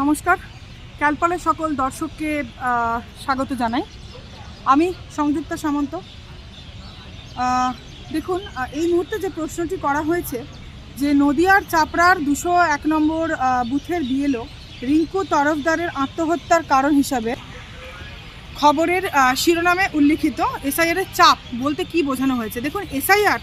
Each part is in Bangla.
নমস্কার। ক্যালপলের সকল দর্শককে স্বাগত জানাই। আমি সংযুক্তা সামন্ত। দেখুন এই মুহূর্তে যে প্রশ্নটি করা হয়েছে যে নদিয়ার চাপড়ার দুশো এক নম্বর বুথের বিএলও রিঙ্কু তরফদারের আত্মহত্যার কারণ হিসাবে খবরের শিরোনামে উল্লিখিত এসআইআর এর চাপ বলতে কি বোঝানো হয়েছে? দেখুন, এসআইআর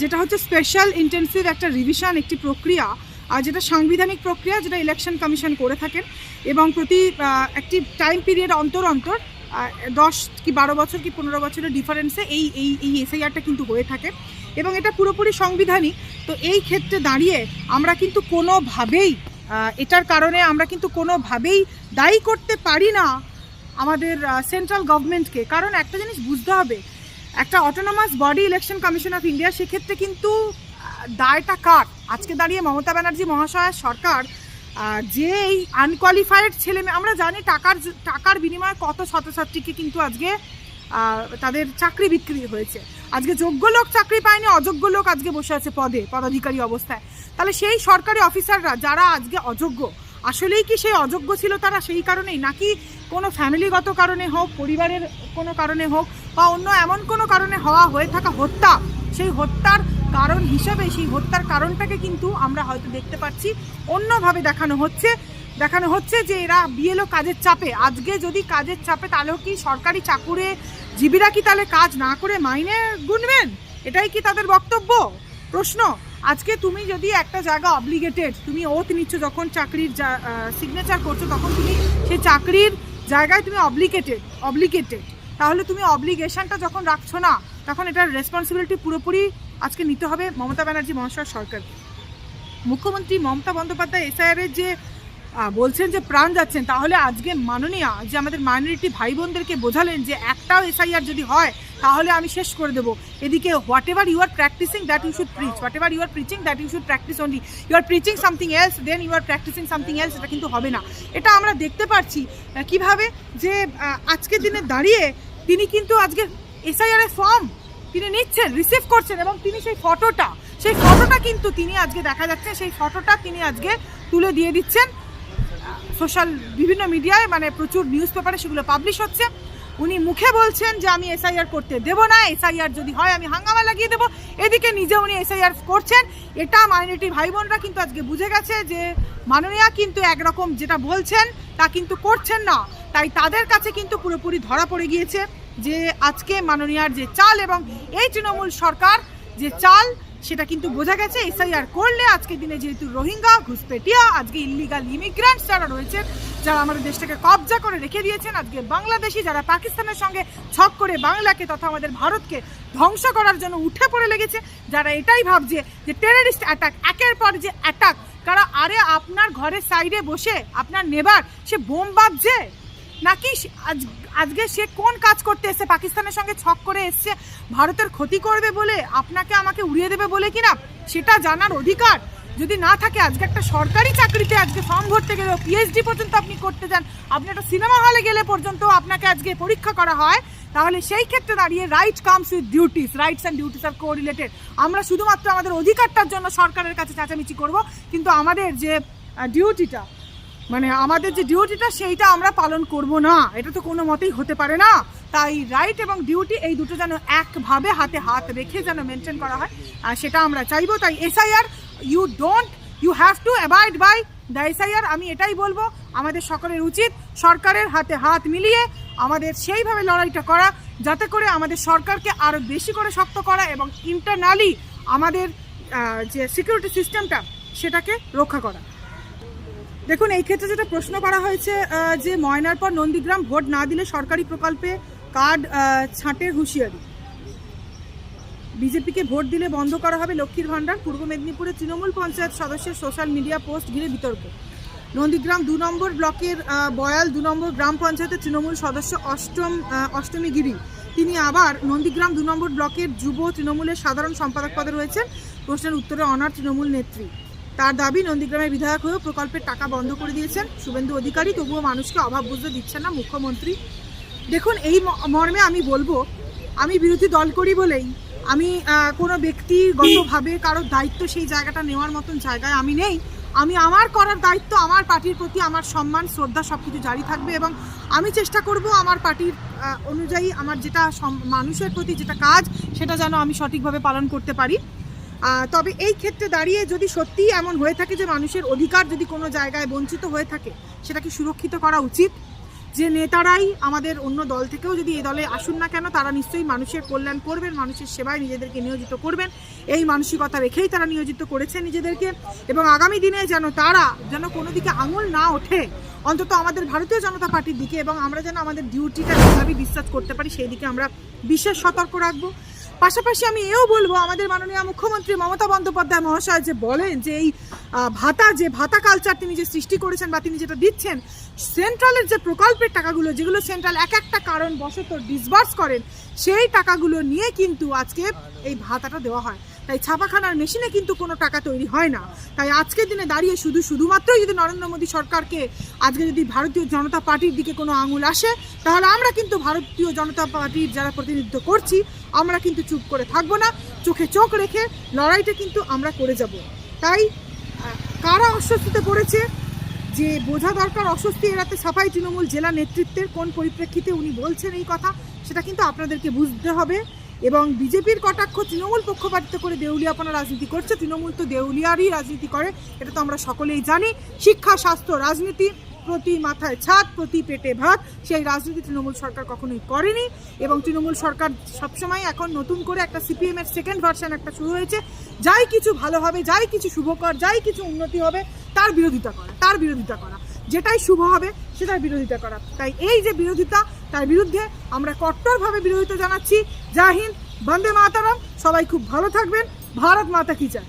যেটা হচ্ছে স্পেশাল ইন্টেন্সিভ একটা রিভিশন একটি প্রক্রিয়া আর যেটা সাংবিধানিক প্রক্রিয়া, যেটা ইলেকশন কমিশন করে থাকেন এবং প্রতি একটি টাইম পিরিয়ড অন্তর অন্তর দশ কি বারো বছর কি পনেরো বছরের ডিফারেন্সে এই এই এই এসআইআরটা কিন্তু হয়ে থাকে এবং এটা পুরোপুরি সাংবিধানিক। তো এই ক্ষেত্রে দাঁড়িয়ে আমরা কিন্তু কোনোভাবেই এটার কারণে আমরা কিন্তু কোনোভাবেই দায়ী করতে পারি না আমাদের সেন্ট্রাল গভর্নমেন্টকে কারণ একটা জিনিস বুঝতে হবে, একটা autonomous body election commission of India সেক্ষেত্রে কিন্তু দায়টা কার? আজকে দাঁড়িয়ে মমতা ব্যানার্জি মহাশয়ের সরকার যে এই আনকোয়ালিফাইড ছেলে মেয়ে আমরা জানি টাকার টাকার বিনিময়ে কত ছাত্রছাত্রীকে কিন্তু আজকে তাদের চাকরি বিক্রি হয়েছে। আজকে যোগ্য লোক চাকরি পায়নি, অযোগ্য লোক আজকে বসে আছে পদে, পদাধিকারী অবস্থায়। তাহলে সেই সরকারি অফিসাররা যারা আজকে অযোগ্য, আসলেই কি সেই অযোগ্য ছিল তারা সেই কারণেই? নাকি কোনো ফ্যামিলিগত কারণে হোক, পরিবারের কোনো কারণে হোক, বা অন্য এমন কোনো কারণে হওয়া, হয়ে থাকা হত্যা, সেই হত্যার কারণ হিসেবে, সেই হত্যার কারণটাকে কিন্তু আমরা হয়তো দেখতে পাচ্ছি। অন্যভাবে দেখানো হচ্ছে দেখানো হচ্ছে যে এরা বিএলও কাজের চাপে। আজকে যদি কাজের চাপে তাহলেও কি সরকারি চাকুরে জীবীরা কি তাহলে কাজ না করে মাইনে গুনবেন? এটাই কি তাদের বক্তব্য? প্রশ্ন, আজকে তুমি যদি একটা জায়গা অব্লিগেটেড তুমি ওত নিচ্ছ, যখন চাকরির সিগনেচার করছ, তখন তুমি সেই চাকরির জায়গায় তুমি অব্লিগেটেড অব্লিগেটেড তাহলে তুমি অব্লিগেশনটা যখন রাখছো না, তখন এটার রেসপন্সিবিলিটি পুরোপুরি আজকে নিতে হবে মমতা ব্যানার্জি, মহাশয় সরকারকে। মুখ্যমন্ত্রী মমতা বন্দ্যোপাধ্যায় এসআইআর এর যে বলছেন যে প্রাণ যাচ্ছেন, তাহলে আজকে মাননীয়া যে আমাদের মাইনরিটি ভাই বোনদেরকে বোঝালেন যে একটাও এসআইআর যদি হয়, তাহলে আমি শেষ করে দেবো। এদিকে whatever you are practising that you should preach whatever you are preaching that you should practise only you are preaching something else then you are practising something else এটা কিন্তু হবে না। এটা আমরা দেখতে পাচ্ছি কীভাবে যে আজকের দিনে দাঁড়িয়ে তিনি কিন্তু আজকে এসআইআর এর ফর্ম তিনি নিচ্ছেন রিসিভ করছেন এবং তিনি সেই ফটোটা সেই ফটোটা কিন্তু তিনি আজকে দেখা যাচ্ছে, সেই ফটোটা তিনি আজকে তুলে দিয়ে দিচ্ছেন। সোশ্যাল বিভিন্ন মিডিয়ায় মানে প্রচুর নিউজ পেপারে সেগুলো পাবলিশ হচ্ছে। উনি মুখে বলছেন যে, আমি এসআইআর করতে দেব না এসআইআর যদি হয় আমি হাঙ্গামা লাগিয়ে দেবো। এদিকে নিজে উনি এসআইআর করছেন। এটা মাইনরিটি ভাই বোনরা কিন্তু আজকে বুঝে গেছে যে, মাননীয়া কিন্তু একরকম যেটা বলছেন তা কিন্তু করছেন না। তাই তাদের কাছে কিন্তু পুরোপুরি ধরা পড়ে গিয়েছে। যে আজকে মাননীয়ার যে চাল এবং এই তৃণমূল সরকার যে চাল, সেটা কিন্তু বোঝা গেছে এসআইআর করলে আজকে দিনে যেহেতু রোহিঙ্গা, ঘুষপেটিয়া, আজকে ইলিগাল ইমিগ্রান্টস যারা রয়েছেন যারা আমাদের দেশটাকে কবজা করে রেখে দিয়েছেন, আজকে বাংলাদেশি যারা পাকিস্তানের সঙ্গে ছক করে বাংলাকে তথা আমাদের ভারতকে ধ্বংস করার জন্য উঠে পড়ে লেগেছে, যারা এটাই ভাবছে যে টেররিস্ট অ্যাটাক একের পর যে অ্যাটাক কারা আরে আপনার ঘরের সাইডে বসে, আপনার নেবার, সে বোম বাঁধছে? নাকি আজ আজকে সে কোন কাজ করতে এসছে? পাকিস্তানের সঙ্গে ছক করে এসছে। ভারতের ক্ষতি করবে বলে আপনাকে আমাকে উড়িয়ে দেবে বলে কিনা? সেটা জানার অধিকার যদি না থাকে, আজকে একটা সরকারি চাকরিতে আজকে ফর্ম ভরতে গেলেও পিএইচডি পর্যন্ত আপনি করতে যান। আপনি একটা সিনেমা হলে গেলে পর্যন্ত আপনাকে আজকে পরীক্ষা করা হয়। তাহলে সেই ক্ষেত্রে দাঁড়িয়ে right comes with duties rights and duties are correlated আমরা শুধুমাত্র আমাদের অধিকারটার জন্য সরকারের কাছে চেঁচামেচি করব, কিন্তু আমাদের যে ডিউটিটা মানে আমাদের যে ডিউটিটা সেইটা আমরা পালন করব না। এটা তো কোনো মতেই হতে পারে না। তাই রাইট এবং ডিউটি এই দুটো যেন একভাবে হাতে হাত রেখে যেন মেনটেন করা হয়, আর সেটা আমরা চাইব। তাই SIR you don't you have to avoid by the SIR আমি এটাই বলব, আমাদের সকলের উচিত সরকারের হাতে হাত মিলিয়ে আমাদের সেইভাবে লড়াইটা করা, যাতে করে আমাদের সরকারকে আরও বেশি করে শক্ত করা এবং ইন্টারনালি আমাদের যে সিকিউরিটি সিস্টেমটা সেটাকে রক্ষা করা। দেখুন, এই ক্ষেত্রে যেটা প্রশ্ন করা হয়েছে যে ময়নার পর নন্দীগ্রাম ভোট না দিলে সরকারি প্রকল্পে কার্ড ছাঁটের হুঁশিয়ারি। বিজেপিকে ভোট দিলে বন্ধ করা হবে লক্ষ্মীর ভাণ্ডার, পূর্ব মেদিনীপুরে তৃণমূল পঞ্চায়েত সদস্যের সোশ্যাল মিডিয়া পোস্ট ঘিরে বিতর্ক। নন্দীগ্রাম দু নম্বর ব্লকের বয়াল দু নম্বর গ্রাম পঞ্চায়েতের তৃণমূল সদস্য অষ্টম অষ্টমী গিরি। তিনি আবার নন্দীগ্রাম দু নম্বর ব্লকের যুব তৃণমূলের সাধারণ সম্পাদক পদে রয়েছেন। প্রশ্নের উত্তরে অনার তৃণমূল নেত্রী। তার দাবি নন্দীগ্রামের বিধায়ক হয়েও প্রকল্পের টাকা বন্ধ করে দিয়েছেন। শুভেন্দু অধিকারী তবুও মানুষকে অভাব বুঝতে দিচ্ছেন না মুখ্যমন্ত্রী। দেখুন, এই মর্মে আমি বলব, আমি বিরোধী দল করি বলেই আমি কোনো ব্যক্তিগতভাবে কারোর দায়িত্ব সেই জায়গাটা নেওয়ার মতন জায়গায় আমি নেই। আমি আমার করার দায়িত্ব আমার পার্টির প্রতি আমার সম্মান, শ্রদ্ধা সব কিছু জারি থাকবে এবং আমি চেষ্টা করব আমার পার্টির অনুযায়ী আমার যেটা মানুষের প্রতি যেটা কাজ, সেটা যেন আমি সঠিকভাবে পালন করতে পারি। তবে এই ক্ষেত্রে দাঁড়িয়ে যদি সত্যিই এমন হয়ে থাকে যে মানুষের অধিকার যদি কোনো জায়গায় বঞ্চিত হয়ে থাকে সেটাকে সুরক্ষিত করা উচিত? যে নেতারাই আমাদের অন্য দল থেকেও যদি এই দলে আসুন না কেন, তারা নিশ্চয়ই মানুষের কল্যাণ করবেন, মানুষের সেবায় নিজেদেরকে নিয়োজিত করবেন। এই মানসিকতা রেখেই তারা নিয়োজিত করেছে নিজেদেরকে। এবং আগামী দিনে যেন তারা যেন কোনো দিকে আঙুল না ওঠে, অন্তত আমাদের ভারতীয় জনতা পার্টির দিকে এবং আমরা যেন আমাদের ডিউটিটা যেভাবে বিশ্বাস করতে পারি, সেই দিকে আমরা বিশেষ সতর্ক রাখব। পাশাপাশি আমি এও বলব, আমাদের মাননীয় মুখ্যমন্ত্রী মমতা বন্দ্যোপাধ্যায় মহাশয় যে বলেন যে এই ভাতা যে ভাতা কালচার তিনি যে সৃষ্টি করেছেন বা তিনি যেটা দিচ্ছেন সেন্ট্রালের যে প্রকল্পের টাকাগুলো, যেগুলো সেন্ট্রাল এক একটা কারণ বশত ডিসবার্স করেন, সেই টাকাগুলো নিয়ে কিন্তু আজকে এই ভাতাটা দেওয়া হয়। তাই ছাপাখানার মেশিনে কিন্তু কোনো টাকা তৈরি হয় না। তাই আজকের দিনে দাঁড়িয়ে শুধু, শুধুমাত্রই যদি নরেন্দ্র মোদী সরকারকে আজকে যদি ভারতীয় জনতা পার্টির দিকে কোনো আঙুল আসে, তাহলে আমরা কিন্তু ভারতীয় জনতা পার্টির যারা প্রতিনিধিত্ব করছি, আমরা কিন্তু চুপ করে থাকব না। চোখে চোখ রেখে লড়াইটা কিন্তু আমরা করে যাব। তাই কারা অস্বস্তিতে পড়েছে? যে বোঝা দরকার অস্বস্তি এড়াতে সাফাই তৃণমূল জেলা নেতৃত্বের কোন পরিপ্রেক্ষিতে উনি বলছেন এই কথা, সেটা কিন্তু আপনাদেরকে বুঝতে হবে। এবং বিজেপির কটাক্ষ তৃণমূল পক্ষপাতিত্ব করে দেউলিয়াপনা রাজনীতি করছে। তৃণমূল তো দেউলিয়ারই রাজনীতি করে, এটা তো আমরা সকলেই জানি। শিক্ষা, স্বাস্থ্য, রাজনীতি প্রতি মাথায় ছাদ, প্রতি পেটে ভাত। সেই রাজনীতি তৃণমূল সরকার কখনোই করেনি এবং তৃণমূল সরকার সবসময় এখন নতুন করে একটা সিপিএম এর সেকেন্ড ভার্সন একটা শুরু হয়েছে। যাই কিছু ভালো হবে, যাই কিছু শুভকর, যাই কিছু উন্নতি হবে, তার বিরোধিতা করা, তার বিরোধিতা করা। যেটাই শুভ হবে, সেটার বিরোধিতা করা। তাই এই যে বিরোধিতা তার বিরুদ্ধে আমরা কট্টরভাবে বিরোধিতা জানাচ্ছি। জয় হিন্দ, বন্দে মাতারাম। সবাই খুব ভালো থাকবেন। ভারত মাতা কি চায়?